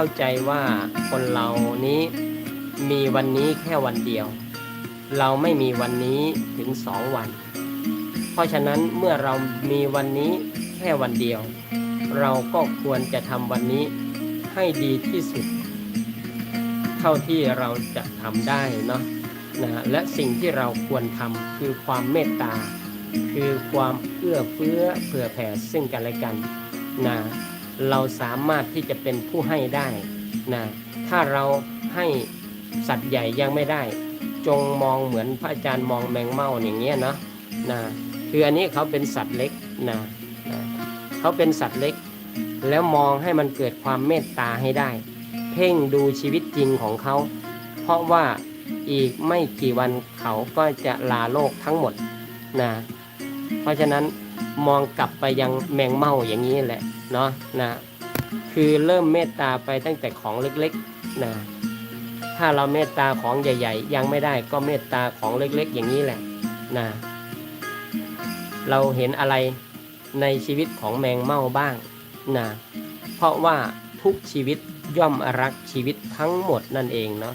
เข้าใจว่าคนเรานี้มีวันนี้แค่วันเดียว เราไม่มีวันนี้ถึงสองวัน เพราะฉะนั้นเมื่อเรามีวันนี้แค่วันเดียว เราก็ควรจะทำวันนี้ให้ดีที่สุด เท่าที่เราจะทำได้เนาะนะและสิ่งที่เราควรทำคือความเมตตา คือความเอื้อเฟื้อเผื่อแผ่ซึ่งกันและกันนะ เราสามารถที่จะเป็นผู้ให้ได้นะถ้าเราให้สัตว์ใหญ่ยังไม่ได้ จงมองเหมือนพระอาจารย์มองแมงเม่าอย่างเงี้ยเนาะนะคืออันนี้เขาเป็นสัตว์เล็กนะนะเขาเป็นสัตว์เล็ก แล้วมองให้มันเกิดความเมตตาให้ได้ เพ่งดูชีวิตจริงของเขา เพราะว่าอีกไม่กี่วันเขาก็จะลาโลกทั้งหมดนะเพราะฉะนั้น มองกลับไปยังแมงเม่าอย่างนี้แหละเนาะนะคือเริ่มเมตตาไปตั้งแต่ของเล็กๆนะถ้าเราเมตตาของใหญ่ ๆ ยังไม่ได้ก็เมตตาของเล็กๆ อย่างนี้แหละนะเราเห็นอะไรในชีวิตของแมงเม่าบ้างนะเพราะว่าทุกชีวิตย่อมรักชีวิตทั้งหมดนั่นเองเนาะ